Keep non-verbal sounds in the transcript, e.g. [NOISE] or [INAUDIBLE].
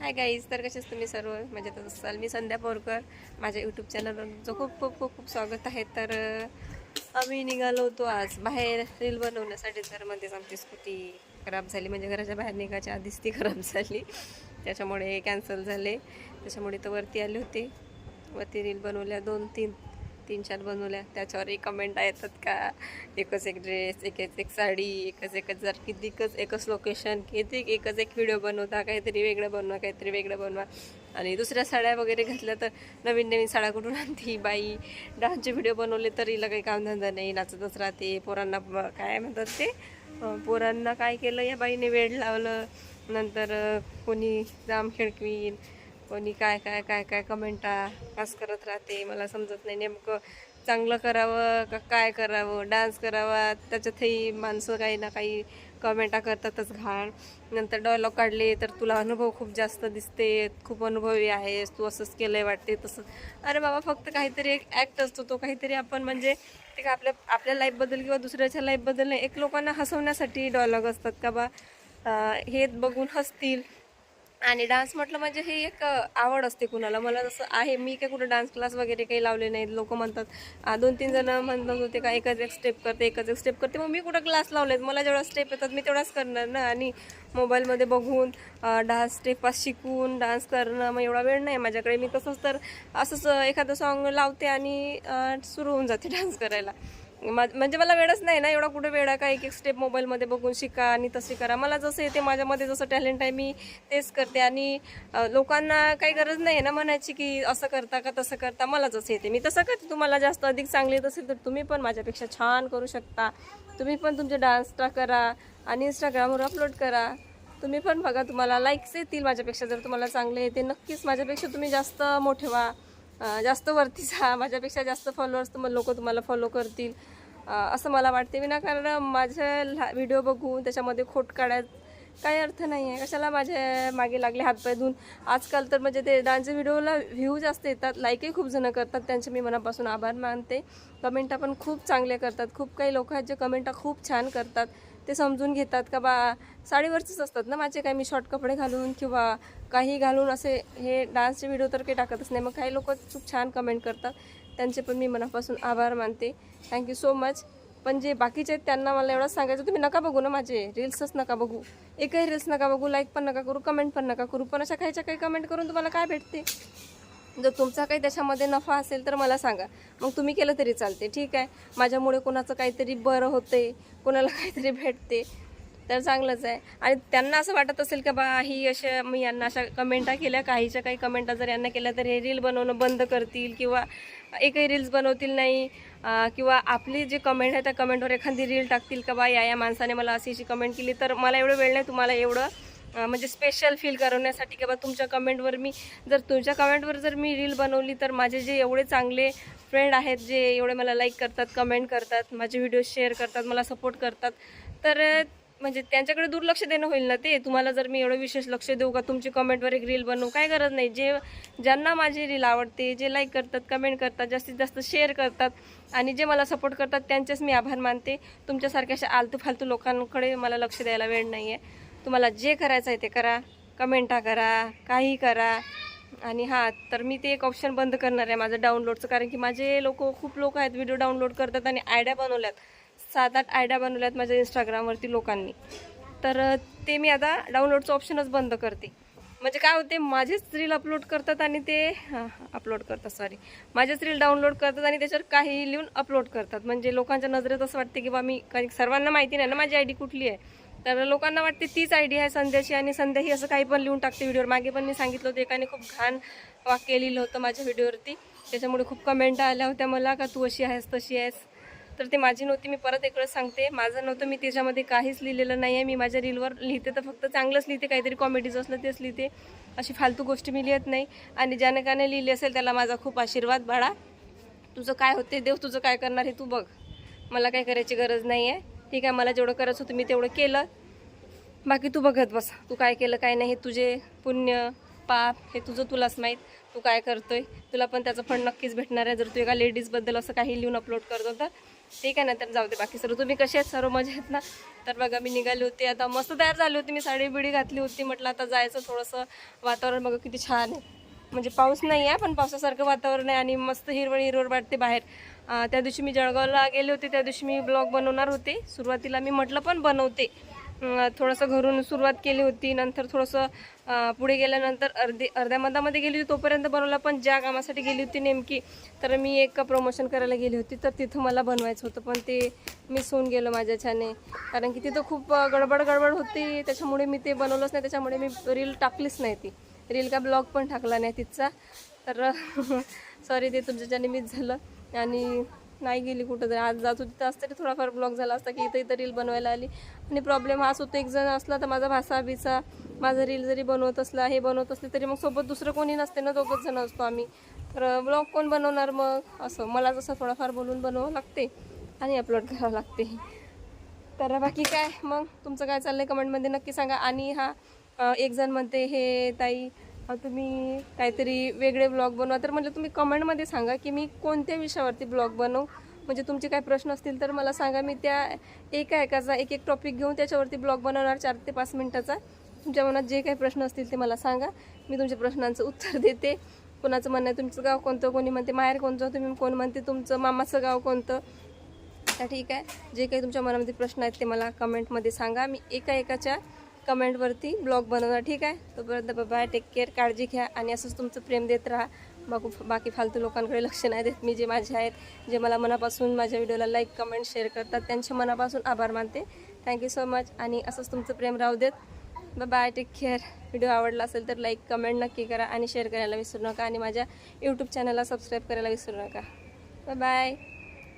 Hi guys तर कसेच तुम्ही सर्व? म्हणजे असाल. मी संध्या पोरकर. माझ्या यूट्यूब चॅनलवर खूप खूप खूप खूप स्वागत आहे. तर आम्ही निघालो होतो आज बाहेर. रील बनवण्यासाठी तर मध्येच आमची स्कूटी खराब झाली. म्हणजे घराच्या बाहेर निघायच्या आधीच ती खराब झाली. त्याच्यामुळे कॅन्सल झाले. त्याच्यामुळे तर वरती आले होते. वरती रील बनवल्या दोन तीन. तीन चार बनवल्या. त्याच्यावरही कमेंट येतात का? एकच एक ड्रेस एकच एक साडी एकच एकच जर कितीकच एकच लोकेशन किती एकच एक व्हिडिओ बनवता काहीतरी वेगळं बनवा काहीतरी वेगळं बनवा. आणि दुसऱ्या साड्या वगैरे घातल्या तर नवीन नवीन साड्या कुठून आणते? बाई डान्सचे व्हिडिओ बनवले तर हिला काही कामधंदा नाही नाचतच राहते. पोरांना ब- काय म्हणतात ते? पोरांना काय केलं? या बाईने वेळ लावलं. नंतर कोणी जाम खिडकवीन कोणी काय काय काय काय कमेंटा पास करत राहते. मला समजत नाही नेमकं चांगलं करावं का काय करावं? डान्स करावा त्याच्यातही माणसं काही ना काही कमेंटा करतातच घाण. नंतर डॉयलॉग काढले तर तुला अनुभव खूप जास्त दिसते खूप अनुभवी आहेस तू असंच केलंय वाटते तसं. अरे बाबा फक्त काहीतरी एक ॲक्ट असतो तो काहीतरी आपण म्हणजे ते का आपल्या आपल्या लाईफबद्दल किंवा दुसऱ्याच्या लाईफबद्दल नाही एक लोकांना हसवण्यासाठी डॉयलॉग असतात का बा? हे बघून हसतील. आणि डान्स म्हटलं म्हणजे हे एक आवड असते कुणाला. मला जसं आहे मी काय कुठं डान्स क्लास वगैरे काही लावले नाहीत लोक म्हणतात दोन तीन जण म्हणत होते का एकच एक स्टेप करते एकच एक स्टेप करते. मग मी कुठं क्लास लावलेत? मला जेवढा स्टेप येतात मी तेवढाच करणार ना. आणि मोबाईलमध्ये बघून डान्स स्टेप शिकून डान्स करणं मग एवढा वेळ नाही माझ्याकडे. मी तसंच तर असंच एखादं सॉन्ग लावते आणि सुरू होऊन जाते [LAUGHS] डान्स करायला. म्हणजे मला वेळच नाही ना एवढा कुठे वेळ आहे का? एक एक स्टेप मोबाईलमध्ये बघून शिका आणि तसे करा. मला जसं येते माझ्यामध्ये जसं टॅलेंट आहे मी तेच करते. आणि लोकांना काही गरज नाही आहे ना म्हणायची की असं करता का तसं करता. मला जसं येते. मी तसं करते. तुम्हाला जास्त अधिक चांगले येत असेल तर तुम्ही पण माझ्यापेक्षा छान करू शकता. तुम्ही पण तुमचे डान्स करा आणि इंस्टाग्रामवर अपलोड करा. तुम्ही पण बघा तुम्हाला लाईक्स येतील माझ्यापेक्षा. जर तुम्हाला चांगले येते नक्कीच माझ्यापेक्षा तुम्ही जास्त मोठे व्हा. जास्त वरती जा [LAUGHS] माझ्यापेक्षा जास्त फॉलोअर्स तुम्हाला लोक तुम्हाला फॉलो करतील. असं मला वाटते. विनाकारण माझे व्हिडिओ बघून त्याच्यामध्ये खोट काढायत काही अर्थ नाही आहे कशाला माझ्या मागे लागले हातपाय धुवून? आजकाल तर म्हणजे ते डान्सच्या व्हिडिओला व्ह्यू जास्त येतात. लाईकही खूप जणं करतात. त्यांचे मी मनापासून आभार मानते. कमेंटा पण खूप चांगले करतात. खूप काही लोक आहेत जे कमेंटा खूप छान करतात. ते समजून घेतात का बा साडीवरचेच असतात ना माझे काही मी शॉर्ट कपडे घालून किंवा काही घालून असे हे डान्सचे व्हिडिओ तर काही टाकतच नाही. मग काही लोक खूप छान कमेंट करतात. त्यांचे पण मी मनापासून आभार मानते. थँक्यू सो मच पण जे बाकीचे आहेत त्यांना मला एवढंच सांगायचं तुम्ही नका बघू ना माझे रील्सच नका बघू. एकही रील्स नका बघू लाईक पण नका करू कमेंट पण नका करू. पण अशा काहीच्या काही कमेंट करून तुम्हाला काय भेटते? जर तुमचा काही त्याच्यामध्ये नफा असेल तर मला सांगा. मग तुम्ही केलं तरी चालते. ठीक आहे. माझ्यामुळे कोणाचं काहीतरी बरं होते कोणाला [LAUGHS] काहीतरी भेटते तर चांगलंच आहे. आणि त्यांना असं वाटत असेल का बा ही अशा मी यांना अशा कमेंटा केल्या काहीच्या काही कमेंटा जर यांना केल्या तर हे रील बनवणं बंद करतील किंवा एकही रील्स बनवतील नाही. किंवा आपली जी कमेंट आहे त्या कमेंटवर एखादी रील टाकतील का बा या या माणसाने मला अशी अशी कमेंट केली तर मला एवढं वेळ नाही तुम्हाला एवढं म्हणजे स्पेशल फील करवण्यासाठी किंवा तुमच्या कमेंटवर मी जर तुमच्या कमेंटवर जर मी रील बनवली तर माझे जे एवढे चांगले फ्रेंड आहेत जे एवढे मला लाईक करतात कमेंट करतात माझे व्हिडिओ शेअर करतात मला सपोर्ट करतात तर म्हणजे त्यांच्याकडे दुर्लक्ष देणं होईल ना ते? तुम्हाला जर मी एवढं विशेष लक्ष देऊ का तुमची कमेंटवर एक रील बनवू काय गरज नाही. जे ज्यांना माझी रील आवडते जे लाईक करतात कमेंट करतात जास्तीत जास्त शेअर करतात आणि जे मला सपोर्ट करतात त्यांचेच मी आभार मानते. तुमच्यासारख्या अशा आलतू फालतू लोकांकडे मला लक्ष द्यायला वेळ नाही आहे तुम्हाला जे करायचं आहे ते करा. कमेंटा करा काही करा. आणि हां तर मी ते एक ऑप्शन बंद करणार आहे माझं डाउनलोडचं कारण की माझे लोक खूप लोक आहेत व्हिडिओ डाउनलोड करतात आणि आयडिया बनवल्यात. सात आठ आयड्या बनवल्यात माझ्या इंस्टाग्रामवरती लोकांनी. तर ते मी आता डाउनलोडचं ऑप्शनच बंद करते. म्हणजे काय होते माझेच रील अपलोड करतात आणि ते अपलोड करतात सॉरी माझेच रील डाउनलोड करतात आणि त्याच्यावर काही लिहून अपलोड करतात. म्हणजे लोकांच्या नजरेत असं वाटते की बा मी कारण सर्वांना माहिती नाही ना माझी आय डी कुठली आहे? तर लोकांना वाटते तीच आय डी आहे संध्याची आणि संध्या ही असं काही पण लिहून टाकते व्हिडिओवर मागे पण मी सांगितलं होतं एकाने खूप घाण वाक्य लिहिलं होतं माझ्या व्हिडिओवरती त्याच्यामुळे खूप कमेंट आल्या होत्या मला का तू अशी आहेस तशी आहेस. तर ते माझी नव्हती मी परत एक सांगते. माझं नव्हतं मी त्याच्यामध्ये काहीच लिहिलेलं नाही आहे मी माझ्या रीलवर लिहिते तर फक्त चांगलंच लिहिते काहीतरी कॉमेडीज असलं तेच लिहिते. अशी फालतू गोष्टी मी लिहित नाही. आणि ज्याने काने लिहिली असेल त्याला माझा खूप आशीर्वाद. बाळा तुझं काय होते देव तुझं काय करणार हे तू बघ. मला काय करायची गरज नाही आहे ठीक आहे मला जेवढं करायचं होतं मी तेवढं केलं. बाकी तू बघत बस तू काय केलं काय नाही हे तुझे पुण्य पाप हे तुझं तुलाच माहीत. तू काय करतोय तुला पण त्याचं फंड नक्कीच भेटणार आहे. जर तू एका लेडीजबद्दल असं काही लिहून अपलोड करतो तर ठीक आहे ना तर जाऊ दे बाकी सर्व तुम्ही कसे आहेत सर्व मजा आहेत ना? तर बघा मी निघाली होती आता मस्त तयार झाली होती मी साडी बिडी घातली होती म्हटलं आता जायचं थोडंसं वातावरण बघा किती छान आहे. म्हणजे पाऊस नाही आहे पण पावसासारखं वातावरण आहे आणि मस्त हिरवळ हिरवळ वाटते बाहेर. त्या दिवशी मी जळगावला गेले होते त्या दिवशी मी ब्लॉग बनवणार होते. सुरुवातीला मी म्हटलं पण बनवते. थोडंसं घरून सुरुवात केली होती नंतर थोडंसं पुढे गेल्यानंतर अर्धे अर्ध्या मधामध्ये गेली होती तोपर्यंत बनवला पण ज्या कामासाठी गेली होती नेमकी तर मी एक प्रमोशन करायला गेली होती तर तिथं मला बनवायचं होतं पण ते मिस होऊन गेलं माझ्याच्याने. कारण की तिथं खूप गडबड गडबड होती त्याच्यामुळे मी ते बनवलंच नाही त्याच्यामुळे मी रील टाकलीच नाही ती. रील का ब्लॉग पण टाकला नाही तिचा. तर [LAUGHS] सॉरी ते तुमच्याच्याने मिस झालं. आणि नाही गेली कुठं तरी आज जात होती तर आज तरी थोडाफार ब्लॉक झाला असता की इथं इथं रील बनवायला आली. आणि प्रॉब्लेम हाच होतो एक जण असला तर माझा भासा बिसा माझा रील जरी बनवत असला हे बनवत असले तरी मग सोबत दुसरं कोणी नसते ना दोघंच जण असतो आम्ही. तर ब्लॉग कोण बनवणार मग? असं मला जसं थोडाफार बोलून बनवावं लागते आणि अपलोड करावं लागते. तर बाकी काय? मग तुमचं काय चाललं आहे कमेंटमध्ये नक्की सांगा. आणि हा एक जण म्हणते हे ताई तुम्ही काहीतरी वेगळे ब्लॉग बनवा. तर म्हणजे तुम्ही कमेंटमध्ये सांगा की मी कोणत्या विषयावरती ब्लॉग बनवू? म्हणजे तुमचे काय प्रश्न असतील तर मला सांगा. मी त्या एका एकाचा एक एक टॉपिक घेऊन त्याच्यावरती ब्लॉग बनवणार चार ते पाच मिनटाचा. तुमच्या मनात जे काही प्रश्न असतील ते मला सांगा. मी तुमच्या प्रश्नांचं उत्तर देते. कोणाचं म्हणणं आहे तुमचं गाव कोणतं? कोणी म्हणते माहेर कोणतं? तुम्ही कोण म्हणते तुमचं मामाचं गाव कोणतं? तर ठीक आहे. जे काही तुमच्या मनामध्ये प्रश्न आहेत ते मला कमेंटमध्ये सांगा. मी एका एकाच्या कमेंटवरती ब्लॉग बनवणार ठीक आहे? तोपर्यंत बाय टेक केअर काळजी घ्या आणि असंच तुमचं प्रेम देत राहा. बाकू बाकी फालतू लोकांकडे लक्ष नाही देत. मी जे माझे आहेत जे मला मनापासून माझ्या व्हिडिओला लाईक कमेंट शेअर करतात त्यांच्या मनापासून आभार मानते. थँक्यू सो मच आणि असंच तुमचं प्रेम राहू देत. बाय टेक केअर व्हिडिओ आवडला असेल तर लाईक कमेंट नक्की करा आणि शेअर करायला विसरू नका आणि माझ्या यूट्यूब चॅनलला सबस्क्राईब करायला विसरू नका. बाय